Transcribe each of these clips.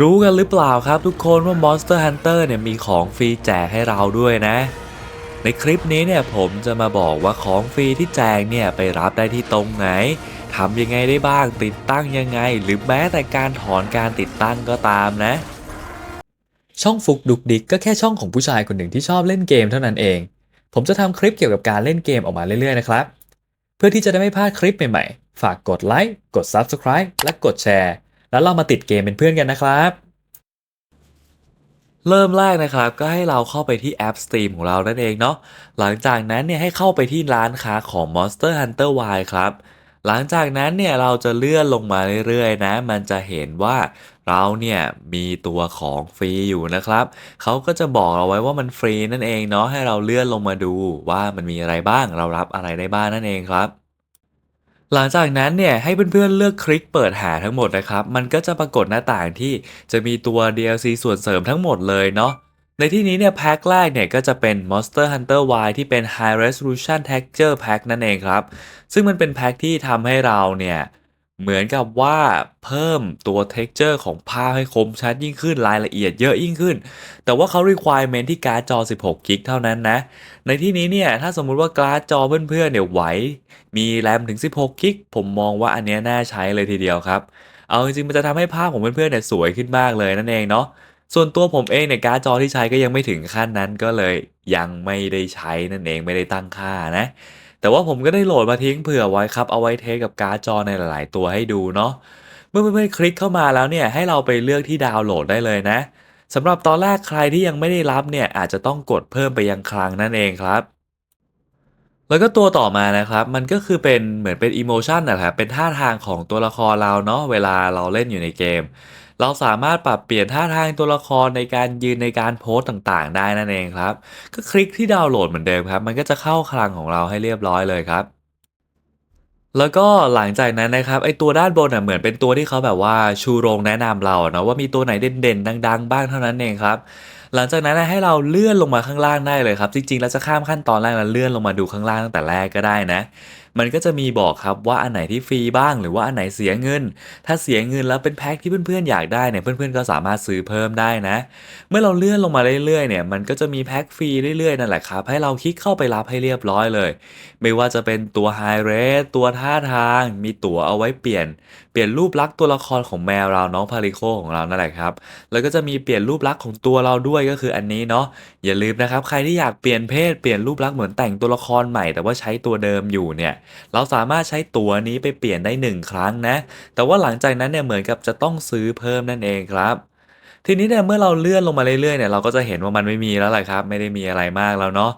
รู้กันหรือเปล่าครับทุกคนว่า Monster Hunter เนี่ยมีของฟรีแจกให้เราด้วยนะ ในคลิปนี้เนี่ยผมจะมาบอกว่าของฟรีที่แจกเนี่ยไปรับได้ที่ตรงไหนทำยังไงได้บ้างติดตั้งยังไง หรือแม้แต่การถอนการติดตั้งก็ตามนะ ช่องฟุกดุกดิกก็แค่ช่องของผู้ชายคนหนึ่งที่ชอบเล่นเกมเท่านั้นเอง ผมจะทำคลิปเกี่ยวกับการเล่นเกมออกมาเรื่อยๆนะครับ เพื่อที่จะได้ไม่พลาดคลิปใหม่ๆ ฝากกดไลค์กด Subscribe และกดแชร์ แล้วเรามาติดเกมเป็นเพื่อนกันนะครับ เริ่มแรกนะครับก็ให้เราเข้าไปที่แอป Steam ของเรานั่นเองเนาะหลังจากนั้นเนี่ยให้เข้าไปที่ร้านค้าของ Monster Hunter Y ครับหลังจากนั้นเนี่ยเราจะเลื่อนลงมาเรื่อยๆนะ มันจะเห็นว่าเราเนี่ยมีตัวของฟรีอยู่นะครับเขาก็จะบอกเราไว้ว่ามันฟรีนั่นเองเนาะให้เราเลื่อนลงมาดูว่ามันมีอะไรบ้างเรารับอะไรได้บ้างนั่นเองครับ หลังจากนั้นเนี่ยให้เพื่อนๆเลือกคลิกเปิดหาทั้งหมดนะครับ มันก็จะปรากฏหน้าต่างที่จะมีตัว DLC ส่วนเสริมทั้งหมดเลยเนาะในที่นี้เนี่ยแพ็คแรกเนี่ยก็จะเป็น Monster Hunter Y ที่เป็น High Resolution Texture Pack นั่นเองครับ ซึ่งมันเป็นแพ็คที่ทำให้เราเนี่ย เหมือนกับว่าเพิ่มตัว texture ของภาพให้คมชัดยิ่งขึ้นรายละเอียดเยอะยิ่งขึ้น แต่ว่าเขา requirement ที่การ์ดจอ 16 กิกเท่านั้นนะ ในที่นี้เนี่ย ถ้าสมมุติว่าการ์ดจอเพื่อนๆเนี่ยไหว มีแรมถึง 16 กิก ผมมองว่าอันนี้น่าใช้เลยทีเดียวครับ เอาจริงๆ มันจะทำให้ภาพของเพื่อนๆเนี่ยสวยขึ้นมากเลยนั่นเองเนาะส่วนตัวผมเองเนี่ยการ์ดจอที่ใช้ก็ยังไม่ถึงขั้นนั้นก็เลยยังไม่ได้ใช้นั่นเองไม่ได้ตั้งค่านะ แต่ว่าผมก็ได้โหลดมาทิ้งเผื่อไว้ครับ เอาไว้เทสกับการ์ดจอในหลาย ๆ ตัวให้ดูเนาะ เมื่อเพื่อนๆคลิกเข้ามาแล้วเนี่ยให้เราไปเลือกที่ดาวน์โหลดได้เลยนะสำหรับตอนแรกใครที่ยังไม่ได้รับเนี่ยอาจจะต้องกดเพิ่มไปยังคลังนั่นเองครับ แล้วก็ตัวต่อมานะครับมันก็คือเป็นเหมือนเป็นอิโมชันนะครับเป็นท่าทางของตัวละครเราเนาะเวลาเราเล่นอยู่ในเกม เราสามารถปรับเปลี่ยนท่าทางตัวละครในการยืนในการโพสต์ต่างๆ ได้นั่นเองครับ ก็คลิกที่ดาวน์โหลดเหมือนเดิมครับ มันก็จะเข้าคลังของเราให้เรียบร้อยเลยครับแล้วก็หลังจากนั้นนะครับไอตัวด้านบนอะเหมือนเป็นตัวที่เขาแบบว่าชูโรงแนะนำเราเนาะว่ามีตัวไหนเด่นๆ ดัง ๆ บ้างเท่านั้นเองครับ หลังจากนั้นให้เราเลื่อนลงมาข้างล่างได้เลยครับ จริงๆแล้วจะข้ามขั้นตอนแรกแล้วเลื่อนลงมาดูข้างล่างตั้งแต่แรกก็ได้นะ มันก็จะมีบอกครับว่าอันไหนที่ฟรีบ้างหรือว่าอันไหนเสียเงิน ถ้าเสียเงินแล้วเป็นแพ็คที่เพื่อนๆอยากได้เนี่ยเพื่อนๆก็สามารถซื้อเพิ่มได้นะ เมื่อเราเลื่อนลงมาเรื่อยๆเนี่ยมันก็จะมีแพ็คฟรีเรื่อยๆนั่นแหละครับให้เราคลิกเข้าไปรับให้เรียบร้อยเลย ไม่ว่าจะเป็นตัวไฮเรสตัวท่าทาง มีตั๋วเอาไว้เปลี่ยน เปลี่ยนรูปลักษณ์ตัวละครของแมวเราน้องพาริโคของเรานั่นแหละครับแล้วก็จะมีเปลี่ยนรูปลักษณ์ของตัวเราด้วยก็คืออันนี้เนาะอย่าลืมนะครับใครที่อยากเปลี่ยนเพศเปลี่ยนรูปลักษณ์เหมือนแต่งตัวละครใหม่ แต่ว่าใช้ตัวเดิมอยู่เนี่ยเราสามารถใช้ตัวนี้ไปเปลี่ยนได้หนึ่งครั้งนะ แต่ว่าหลังจากนั้นเนี่ยเหมือนกับจะต้องซื้อเพิ่มนั่นเองครับทีนี้เนี่ยเมื่อเราเลื่อนลงมาเรื่อยๆเนี่ยเราก็จะเห็นว่ามันไม่มีแล้วแหละครับ ไม่ได้มีอะไรมากแล้วเนาะ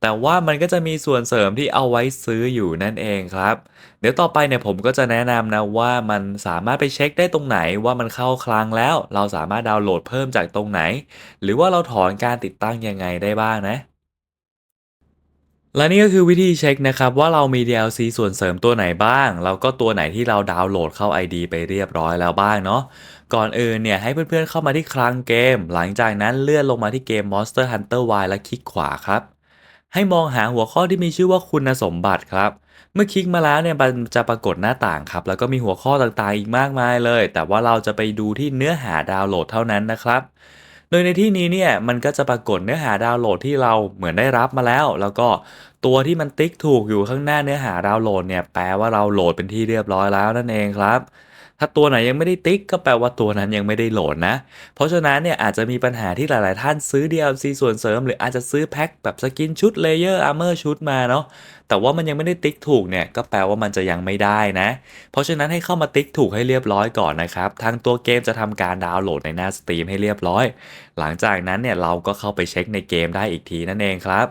แต่ว่ามันก็จะมีส่วนเสริมที่เอาไว้ซื้ออยู่นั่นเองครับ เดี๋ยวต่อไปเนี่ยผมก็จะแนะนำนะว่ามันสามารถไปเช็คได้ตรงไหนว่ามันเข้าคลังแล้ว เราสามารถดาวน์โหลดเพิ่มจากตรงไหน หรือว่าเราถอนการติดตั้งยังไงได้บ้างนะ และนี่ก็คือวิธีเช็คนะครับว่าเรามี DLC ส่วนเสริมตัวไหนบ้าง แล้วก็ตัวไหนที่เราดาวน์โหลดเข้า ID ไปเรียบร้อยแล้วบ้างเนาะก่อนอื่นเนี่ยให้เพื่อนๆเข้ามาที่คลังเกม หลังจากนั้นเลื่อนลงมาที่เกม Monster Hunter Y และคลิกขวาครับ ให้มองหาหัวข้อที่มีชื่อว่าคุณสมบัติครับ เมื่อคลิกมาแล้วเนี่ยมันจะปรากฏหน้าต่างครับ แล้วก็มีหัวข้อต่างๆอีกมากมายเลย แต่ว่าเราจะไปดูที่เนื้อหาดาวน์โหลดเท่านั้นนะครับ โดยในที่นี้เนี่ยมันก็จะปรากฏเนื้อหาดาวน์โหลดที่เราเหมือนได้รับมาแล้ว แล้วก็ตัวที่มันติ๊กถูกอยู่ข้างหน้าเนื้อหาดาวน์โหลดเนี่ยแปลว่าเราโหลดเป็นที่เรียบร้อยแล้วนั่นเองครับ ถ้าตัวไหนยังไม่ได้ติ๊กก็แปลว่าตัวนั้นยังไม่ได้โหลดนะ เพราะฉะนั้นเนี่ยอาจจะมีปัญหาที่หลาย ๆ ท่านซื้อ DLC ส่วนเสริม หรืออาจจะซื้อแพ็คแบบสกินชุดเลเยอร์อาร์เมอร์ชุดมาเนาะแต่ว่ามันยังไม่ได้ติ๊กถูกเนี่ยก็แปลว่ามันจะยังไม่ได้นะ เพราะฉะนั้นให้เข้ามาติ๊กถูกให้เรียบร้อยก่อนนะครับทางตัวเกมจะทำการดาวน์โหลดในหน้าสตรีมให้เรียบร้อย หลังจากนั้นเนี่ยเราก็เข้าไปเช็คในเกมได้อีกทีนั่นเองครับ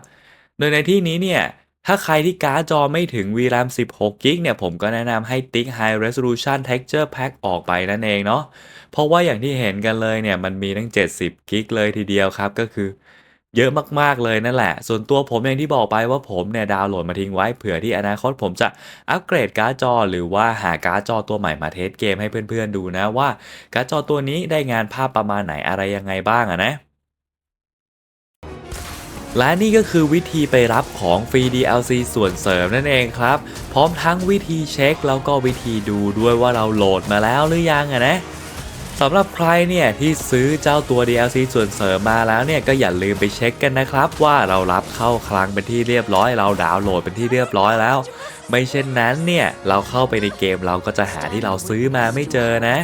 โดยในที่นี้เนี่ย ถ้าใครที่การ์ดจอไม่ถึง VRAM 16 g b เนี่ย ผมก็แนะนำให้ติ๊ก High Resolution Texture Pack ออกไปนั่นเองเนาะ เพราะว่าอย่างที่เห็นกันเลยเนี่ย มันมีทั้ง 70 g b เลยทีเดียวครับ ก็คือเยอะมาก ๆ เลยนั่นแหละ ส่วนตัวผมอย่างที่บอกไปว่าผมเนี่ย ดาวน์โหลดมาทิ้งไว้เผื่อที่อนาคตผมจะอัปเกรดการ์ดจอ หรือว่าหาการ์ดจอตัวใหม่มาเทสเกมให้เพื่อนๆดูนะว่าการ์ดจอตัวนี้ได้งานภาพประมาณไหนอะไรยังไงบ้างอะนะ และนี่ก็คือวิธีไปรับของฟรี DLC ส่วนเสริมนั่นเองครับ พร้อมทั้งวิธีเช็คแล้วก็วิธีดูด้วยว่าเราโหลดมาแล้วหรือยังอะนะสำหรับใครเนี่ยที่ซื้อเจ้าตัว DLC ส่วนเสริมมาแล้วเนี่ยก็อย่าลืมไปเช็คกันนะครับ ว่าเรารับเข้าคลังเป็นที่เรียบร้อยเราดาวน์โหลดเป็นที่เรียบร้อยแล้ว ไม่เช่นนั้นเนี่ยเราเข้าไปในเกมเราก็จะหาที่เราซื้อมาไม่เจอนะ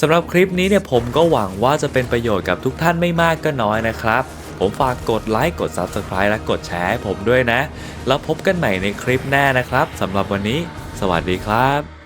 สำหรับคลิปนี้เนี่ยผมก็หวังว่าจะเป็นประโยชน์กับทุกท่านไม่มากก็น้อยนะครับ ผมฝากกดไลค์กด Subscribe และกดแชร์ให้ผมด้วยนะ แล้วพบกันใหม่ในคลิปหน้านะครับสำหรับวันนี้ สวัสดีครับ